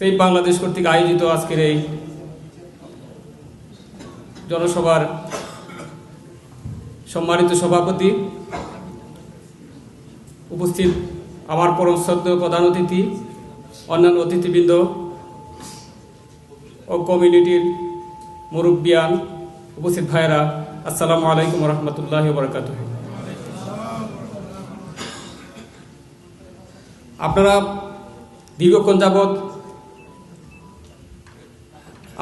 সেই বাংলাদেশ কর্তৃক আয়োজিত আজকের এই জনসভার সম্মানিত সভাপতি, উপস্থিত আমার পরম শ্রদ্ধেয় প্রধান অতিথি, অন্যান্য অতিথিবৃন্দ ও কমিউনিটির মুরব্বিয়ান উপস্থিত ভাইয়েরা, আসসালামু আলাইকুম রহমতুল্লাহ বরকাত আপনারা দীর্ঘক্ষণ যাবৎ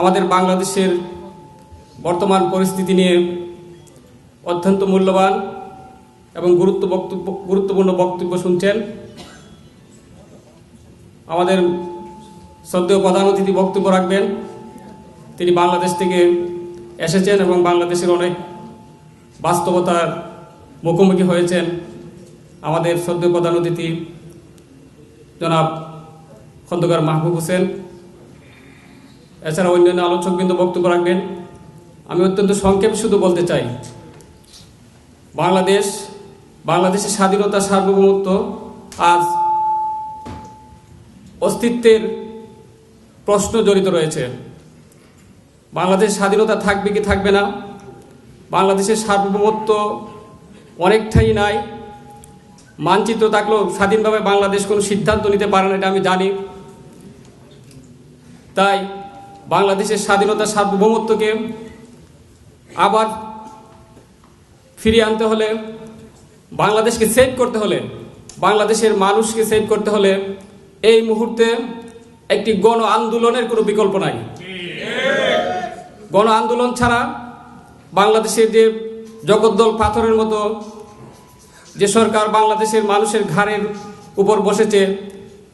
আমাদের বাংলাদেশের বর্তমান পরিস্থিতি নিয়ে অত্যন্ত মূল্যবান এবং গুরুত্ব বক্তব্য, গুরুত্বপূর্ণ বক্তব্য শুনছেন। আমাদের শ্রদ্ধেয় প্রধান অতিথি বক্তব্য রাখবেন। তিনি বাংলাদেশ থেকে এসেছেন এবং বাংলাদেশের অনেক বাস্তবতার মুখোমুখি হয়েছেন। আমাদের শ্রদ্ধেয় প্রধান অতিথি জনাব খন্দকার মাহবুব হোসেন। এছাড়া অন্যান্য আলোচকবৃন্দ বক্তব্য রাখবেন। আমি অত্যন্ত সংক্ষেপ শুধু বলতে চাই, বাংলাদেশ, বাংলাদেশের স্বাধীনতা সার্বভৌমত্ব আজ অস্তিত্বের প্রশ্ন জড়িত রয়েছে। বাংলাদেশ স্বাধীনতা থাকবে কি থাকবে না? বাংলাদেশের সার্বভৌমত্ব অনেকটাই নাই। মানচিত্র থাকলেও স্বাধীনভাবে বাংলাদেশ কোনো সিদ্ধান্ত নিতে পারে না, এটা আমি জানি। তাই বাংলাদেশের স্বাধীনতা সার্বভৌমত্বকে আবার ফিরিয়ে আনতে হলে, বাংলাদেশকে সেভ করতে হলে, বাংলাদেশের মানুষকে সেভ করতে হলে এই মুহূর্তে একটি গণ আন্দোলনের কোনো বিকল্প নাই। গণ আন্দোলন ছাড়া বাংলাদেশের যে জগদ্দল পাথরের মতো যে সরকার বাংলাদেশের মানুষের ঘাড়ের উপর বসেছে,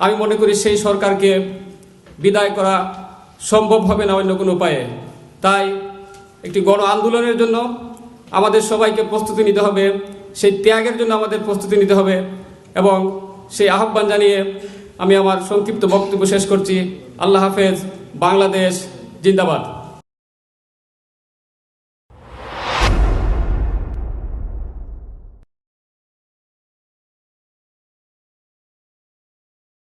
আমি মনে করি সেই সরকারকে বিদায় করা সম্ভব হবে না অন্য কোনো উপায়ে। তাই একটি গণ আন্দোলনের জন্য আমাদের সবাইকে প্রস্তুতি নিতে হবে, সেই ত্যাগের জন্য আমাদের প্রস্তুতি নিতে হবে এবং সেই আহ্বান জানিয়ে আমি আমার সংক্ষিপ্ত বক্তব্য শেষ করছি। আল্লাহ হাফেজ, বাংলাদেশ, জিন্দাবাদ।